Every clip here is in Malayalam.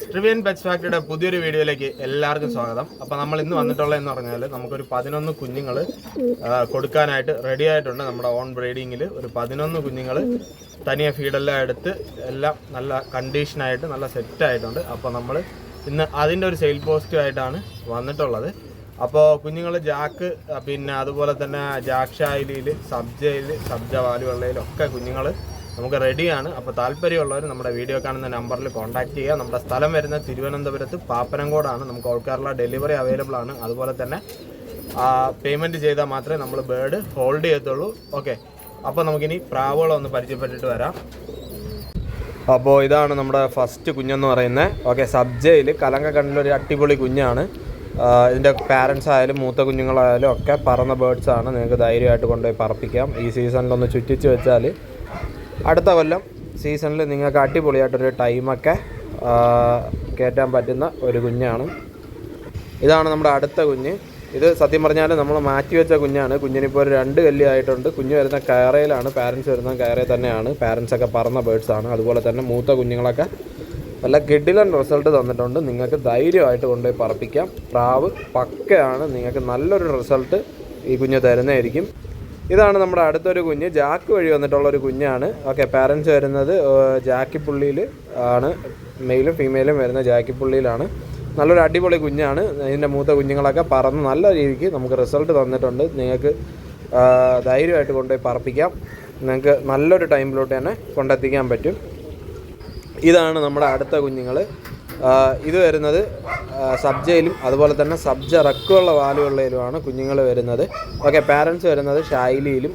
ട്രിവിയൻ പെറ്റ്സ് ഫാക്ടറിയുടെ പുതിയൊരു വീഡിയോയിലേക്ക് എല്ലാവർക്കും സ്വാഗതം. അപ്പോൾ നമ്മൾ ഇന്ന് വന്നിട്ടുള്ളത് എന്ന് പറഞ്ഞാൽ നമുക്കൊരു പതിനൊന്ന് കുഞ്ഞുങ്ങൾ കൊടുക്കാനായിട്ട് റെഡി ആയിട്ടുണ്ട്. നമ്മുടെ ഓൺ ബ്രീഡിങ്ങിൽ ഒരു പതിനൊന്ന് കുഞ്ഞുങ്ങൾ തനിയെ ഫീഡെല്ലാം എടുത്ത് എല്ലാം നല്ല കണ്ടീഷനായിട്ട് നല്ല സെറ്റ് ആയിട്ടുണ്ട്. അപ്പോൾ നമ്മൾ ഇന്ന് അതിന്റെ ഒരു സെയിൽ പോസ്റ്റ് ആയിട്ടാണ് വന്നിട്ടുള്ളത്. അപ്പോൾ കുഞ്ഞുങ്ങൾ ജാക്ക് പിന്നെ അതുപോലെ തന്നെ ജാക്ഷായിലിയിൽ സബ്ജയിൽ സബ്ജ വാലുവെള്ളയിലൊക്കെ കുഞ്ഞുങ്ങൾ നമുക്ക് റെഡിയാണ്. അപ്പോൾ താല്പര്യമുള്ളവർ നമ്മുടെ വീഡിയോ കാണുന്ന നമ്പറിൽ കോൺടാക്ട് ചെയ്യുക. നമ്മുടെ സ്ഥലം വരുന്നത് തിരുവനന്തപുരത്ത് പാപ്പനംകോടാണ്. നമുക്ക് ഓൾ ഡെലിവറി അവൈലബിൾ ആണ്. അതുപോലെ തന്നെ പേയ്മെന്റ് ചെയ്താൽ മാത്രമേ നമ്മൾ ബേർഡ് ഹോൾഡ് ചെയ്യത്തുള്ളൂ. ഓക്കെ അപ്പോൾ നമുക്കിനി പ്രാവുകളെ ഒന്ന് പരിചയപ്പെട്ടിട്ട് വരാം. അപ്പോൾ ഇതാണ് നമ്മുടെ ഫസ്റ്റ് കുഞ്ഞെന്ന് പറയുന്നത്. ഓക്കെ സബ്ജയിൽ കലങ്ക കണ്ടൊരു അടിപൊളി കുഞ്ഞാണ്. ഇതിന്റെ പാരൻസ് ആയാലും മൂത്ത കുഞ്ഞുങ്ങളായാലും ഒക്കെ പറന്ന ബേർഡ്സ് ആണ്. നിങ്ങൾക്ക് ധൈര്യമായിട്ട് കൊണ്ടുപോയി പറപ്പിക്കാം. ഈ സീസണിലൊന്ന് ചുറ്റിച്ച് വെച്ചാൽ അടുത്ത കൊല്ലം സീസണിൽ നിങ്ങൾക്ക് അടിപൊളിയായിട്ടൊരു ടൈമൊക്കെ കയറ്റാൻ പറ്റുന്ന ഒരു കുഞ്ഞാണ്. ഇതാണ് നമ്മുടെ അടുത്ത കുഞ്ഞ്. ഇത് സത്യം പറഞ്ഞാൽ നമ്മൾ മാറ്റി വെച്ച കുഞ്ഞാണ്. കുഞ്ഞിനിപ്പോൾ ഒരു രണ്ട് കല്ലിയായിട്ടുണ്ട് കുഞ്ഞ് വരുന്ന കയറയിലാണ്. പാരൻസ് വരുന്ന കയറയിൽ തന്നെയാണ്. പാരൻസൊക്കെ പറന്ന ബേർഡ്സ് ആണ്. അതുപോലെ തന്നെ മൂത്ത കുഞ്ഞുങ്ങളൊക്കെ നല്ല കിഡിലൻ റിസൾട്ട് തന്നിട്ടുണ്ട്. നിങ്ങൾക്ക് ധൈര്യമായിട്ട് കൊണ്ടുപോയി പറപ്പിക്കാം. പ്രാവ് പക്കയാണ്. നിങ്ങൾക്ക് നല്ലൊരു റിസൾട്ട് ഈ കുഞ്ഞ് തരുന്നതായിരിക്കും. ഇതാണ് നമ്മുടെ അടുത്തൊരു കുഞ്ഞ്. ജാക്ക് വഴി വന്നിട്ടുള്ള ഒരു കുഞ്ഞാണ്. ഓക്കെ പാരൻസ് വരുന്നത് ജാക്കി പുള്ളിയിൽ ആണ്. മെയിലും ഫീമെയിലും വരുന്ന ജാക്കി പുള്ളിയിലാണ്. നല്ലൊരു അടിപൊളി കുഞ്ഞാണ്. ഇതിന്റെ മൂത്ത കുഞ്ഞുങ്ങളൊക്കെ പറന്ന് നല്ല രീതിക്ക് നമുക്ക് റിസൾട്ട് തന്നിട്ടുണ്ട്. നിങ്ങൾക്ക് ധൈര്യമായിട്ട് കൊണ്ടുപോയി പറപ്പിക്കാം. നിങ്ങൾക്ക് നല്ലൊരു ടൈമിലോട്ട് തന്നെ കൊണ്ടെത്തിക്കാൻ പറ്റും. ഇതാണ് നമ്മുടെ അടുത്ത കുഞ്ഞുങ്ങൾ ഇത് വരുന്നത് സബ്ജയിലും അതുപോലെ തന്നെ സബ്ജ റക്കുള്ള വാലുകളിലുമാണ് കുഞ്ഞുങ്ങൾ വരുന്നത്. ഓക്കെ പാരൻസ് വരുന്നത് ഷൈലിയിലും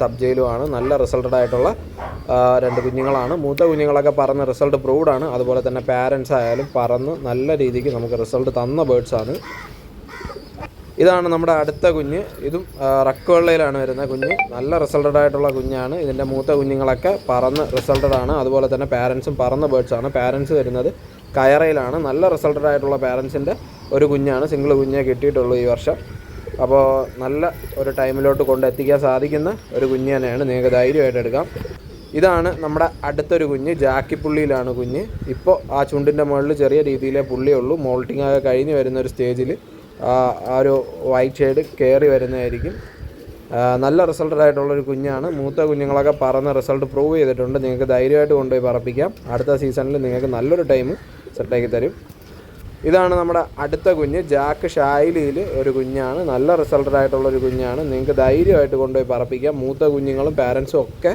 സബ്ജയിലുമാണ്. നല്ല റിസൾട്ടഡ് ആയിട്ടുള്ള രണ്ട് കുഞ്ഞുങ്ങളാണ്. മൂത്ത കുഞ്ഞുങ്ങളൊക്കെ പറന്ന് റിസൾട്ട് പ്രൂവ്ഡാണ് അതുപോലെ തന്നെ പാരൻസ് ആയാലും പറന്ന് നല്ല രീതിക്ക് നമുക്ക് റിസൾട്ട് തന്ന ബേഡ്സാണ് ഇതാണ് നമ്മുടെ അടുത്ത കുഞ്ഞ്. ഇതും റക്കുവെള്ളയിലാണ് റക്ക് വെള്ളയിലാണ് വരുന്ന കുഞ്ഞ്. നല്ല റിസൾട്ടഡ് ആയിട്ടുള്ള കുഞ്ഞാണ്. ഇതിന്റെ മൂത്ത കുഞ്ഞുങ്ങളൊക്കെ പറന്ന് റിസൾട്ടഡ് ആണ്. അതുപോലെ തന്നെ പാരൻസും പറന്ന ബേഡ്സാണ് പാരൻസ് വരുന്നത് കയറയിലാണ്. നല്ല റിസൾട്ടഡ് ആയിട്ടുള്ള പാരൻസിന്റെ ഒരു കുഞ്ഞാണ് സിംഗിൾ കുഞ്ഞേ കിട്ടിയിട്ടുള്ളൂ ഈ വർഷം. അപ്പോൾ നല്ല ഒരു ടൈമിലോട്ട് കൊണ്ടെത്തിക്കാൻ സാധിക്കുന്ന ഒരു കുഞ്ഞ് തന്നെയാണ്. നിങ്ങൾക്ക് ധൈര്യമായിട്ട് എടുക്കാം. ഇതാണ് നമ്മുടെ അടുത്തൊരു കുഞ്ഞ്. ജാക്കിപ്പുള്ളിയിലാണ് കുഞ്ഞ്. ഇപ്പോൾ ആ ചുണ്ടിന്റെ മുകളിൽ ചെറിയ രീതിയിലേ പുള്ളിയുള്ളൂ. മോൾട്ടിംഗ് ആകെ കഴിഞ്ഞ് വരുന്ന ഒരു സ്റ്റേജിൽ ആ ഒരു വൈറ്റ് ഷെയ്ഡ് കയറി വരുന്നതായിരിക്കും. നല്ല റിസൾട്ടഡ് ആയിട്ടുള്ളൊരു കുഞ്ഞാണ്. മൂത്ത കുഞ്ഞുങ്ങളൊക്കെ പറന്ന് റിസൾട്ട് പ്രൂവ് ചെയ്തിട്ടുണ്ട്. നിങ്ങൾക്ക് ധൈര്യമായിട്ട് കൊണ്ടുപോയി പറപ്പിക്കാം. അടുത്ത സീസണിൽ നിങ്ങൾക്ക് നല്ലൊരു ടൈം സെറ്റാക്കി തരും. ഇതാണ് നമ്മുടെ അടുത്ത കുഞ്ഞ്. ജാക്ക് ഷായിലിയിൽ ഒരു കുഞ്ഞാണ്. നല്ല റിസൾട്ടഡ് ആയിട്ടുള്ള ഒരു കുഞ്ഞാണ്. നിങ്ങൾക്ക് ധൈര്യമായിട്ട് കൊണ്ടുപോയി പറപ്പിക്കാം. മൂത്ത കുഞ്ഞുങ്ങളും പാരൻസും ഒക്കെ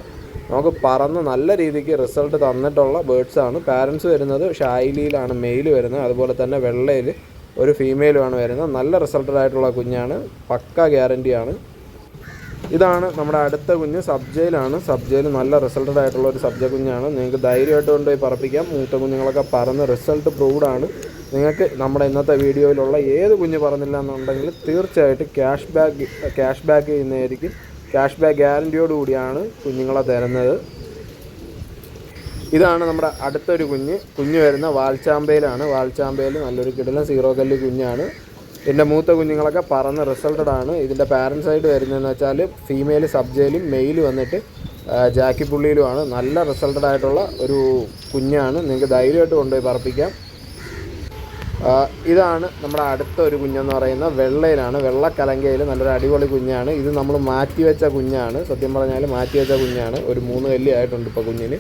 നമുക്ക് പറന്ന് നല്ല രീതിക്ക് റിസൾട്ട് തന്നിട്ടുള്ള ബേഡ്സാണ് പാരൻസ് വരുന്നത് ഷായിലിയിലാണ്. മെയിൽ വരുന്നത്. അതുപോലെ തന്നെ വെള്ളയിൽ ഒരു ഫീമെയിലുമാണ് വരുന്നത്. നല്ല റിസൾട്ടഡ് ആയിട്ടുള്ള കുഞ്ഞാണ്. പക്ക ഗ്യാരണ്ടിയാണ് ഇതാണ് നമ്മുടെ അടുത്ത കുഞ്ഞ് സബ്ജയിലാണ്. സബ്ജയിൽ നല്ല റിസൾട്ടഡ് ആയിട്ടുള്ള ഒരു സബ്ജ കുഞ്ഞാണ്. നിങ്ങൾക്ക് ധൈര്യമായിട്ട് കൊണ്ടുപോയി പറപ്പിക്കാം. മൂത്ത കുഞ്ഞുങ്ങളൊക്കെ പറഞ്ഞ് റിസൾട്ട് പ്രൂവ്ഡ് ആണ്. നിങ്ങൾക്ക് നമ്മുടെ ഇന്നത്തെ വീഡിയോയിലുള്ള ഏത് കുഞ്ഞ് പറഞ്ഞില്ല എന്നുണ്ടെങ്കിൽ തീർച്ചയായിട്ടും ക്യാഷ് ബാക്ക് ക്യാഷ് ബാക്ക് ചെയ്യുന്നതായിരിക്കും. ക്യാഷ് ബാക്ക് ഗ്യാരന്റിയോടുകൂടിയാണ് കുഞ്ഞുങ്ങളെ തരുന്നത്. ഇതാണ് നമ്മുടെ അടുത്തൊരു കുഞ്ഞ്. കുഞ്ഞ് വരുന്ന വാൽച്ചാമ്പയിലാണ്. വാൽച്ചാമ്പയിൽ നല്ലൊരു കിടലം സീറോ കല്ല് കുഞ്ഞാണ്. ഇതിന്റെ മൂത്ത കുഞ്ഞുങ്ങളൊക്കെ പറന്ന് റിസൾട്ടഡ് ആണ്. ഇതിന്റെ പാരൻസ് ആയിട്ട് വരുന്നതെന്ന് വെച്ചാൽ ഫീമെയിൽ സബ്ജയിലും മെയിൽ വന്നിട്ട് ജാക്കി ജാക്കിപ്പുള്ളിയിലുമാണ് നല്ല റിസൾട്ടഡ് ആയിട്ടുള്ള ഒരു കുഞ്ഞാണ്. നിങ്ങൾക്ക് ധൈര്യമായിട്ട് കൊണ്ടുപോയി പറപ്പിക്കാം. ഇതാണ് നമ്മുടെ അടുത്ത ഒരു കുഞ്ഞെന്ന് പറയുന്ന വെള്ളയിലാണ്. വെള്ളക്കലങ്കയിൽ നല്ലൊരു അടിപൊളി കുഞ്ഞാണ്. ഇത് നമ്മൾ മാറ്റി വെച്ച കുഞ്ഞാണ്. സത്യം പറഞ്ഞാൽ മാറ്റി വെച്ച കുഞ്ഞാണ്. ഒരു മൂന്ന് കല്ലി ആയിട്ടുണ്ട് ഇപ്പോൾ കുഞ്ഞിന്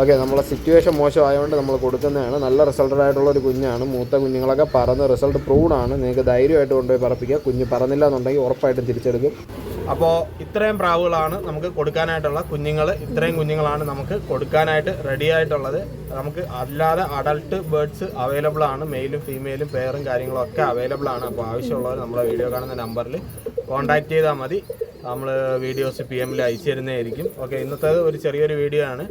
ഓക്കെ നമ്മളെ സിറ്റുവേഷൻ മോശമായതുകൊണ്ട് നമ്മൾ കൊടുക്കുന്നതാണ്. നല്ല റിസൾട്ടഡ് ഒരു കുഞ്ഞാണ്. മൂത്ത കുഞ്ഞുങ്ങളൊക്കെ പറന്ന് റിസൾട്ട് പ്രൂവ്ഡ് ആണ്. നിങ്ങൾക്ക് ധൈര്യമായിട്ട് കൊണ്ടുപോയി പറപ്പിക്കുക കുഞ്ഞ് പറന്നില്ല എന്നുണ്ടെങ്കിൽ ഉറപ്പായിട്ടും തിരിച്ചെടുക്കും. അപ്പോൾ ഇത്രയും പ്രാവുകളാണ് നമുക്ക് കൊടുക്കാനായിട്ടുള്ള കുഞ്ഞുങ്ങൾ ഇത്രയും കുഞ്ഞുങ്ങളാണ് നമുക്ക് കൊടുക്കാനായിട്ട് റെഡി ആയിട്ടുള്ളത്. നമുക്ക് അല്ലാതെ അഡൾട്ട് ബേർഡ്സ് അവൈലബിൾ ആണ്. മെയിലും ഫീമെയിലും പെയറും കാര്യങ്ങളും ഒക്കെ അവൈലബിൾ ആണ്. അപ്പോൾ ആവശ്യമുള്ളവർ നമ്മളെ വീഡിയോ കാണുന്ന നമ്പറിൽ കോൺടാക്ട് ചെയ്താൽ മതി. നമ്മൾ വീഡിയോസ് പി എമ്മിൽ അയച്ചു തരുന്നതായിരിക്കും. ഓക്കെ ഇന്നത്തെ ഒരു ചെറിയൊരു വീഡിയോ ആണ്.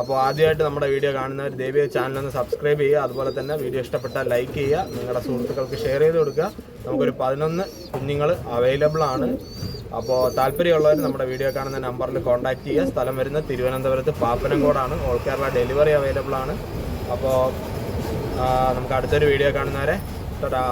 അപ്പോൾ ആദ്യമായിട്ട് നമ്മുടെ വീഡിയോ കാണുന്നവർ ദേവിയ ചാനൽ ഒന്ന് സബ്സ്ക്രൈബ് ചെയ്യുക. അതുപോലെ തന്നെ വീഡിയോ ഇഷ്ടപ്പെട്ടാൽ ലൈക്ക് ചെയ്യുക. നിങ്ങളുടെ സുഹൃത്തുക്കൾക്ക് ഷെയർ ചെയ്ത് കൊടുക്കുക. നമുക്കൊരു പതിനൊന്ന് കുഞ്ഞുങ്ങൾ അവൈലബിൾ ആണ്. അപ്പോൾ താല്പര്യമുള്ളവർ നമ്മുടെ വീഡിയോ കാണുന്ന നമ്പറിൽ കോൺടാക്ട് ചെയ്യുക. സ്ഥലം വരുന്നത് തിരുവനന്തപുരത്ത് പാപ്പനംകോടാണ്. ഓൾ കേരള ഡെലിവറി അവൈലബിൾ ആണ്. അപ്പോൾ നമുക്ക് അടുത്തൊരു വീഡിയോ കാണുന്നവരെ ടാ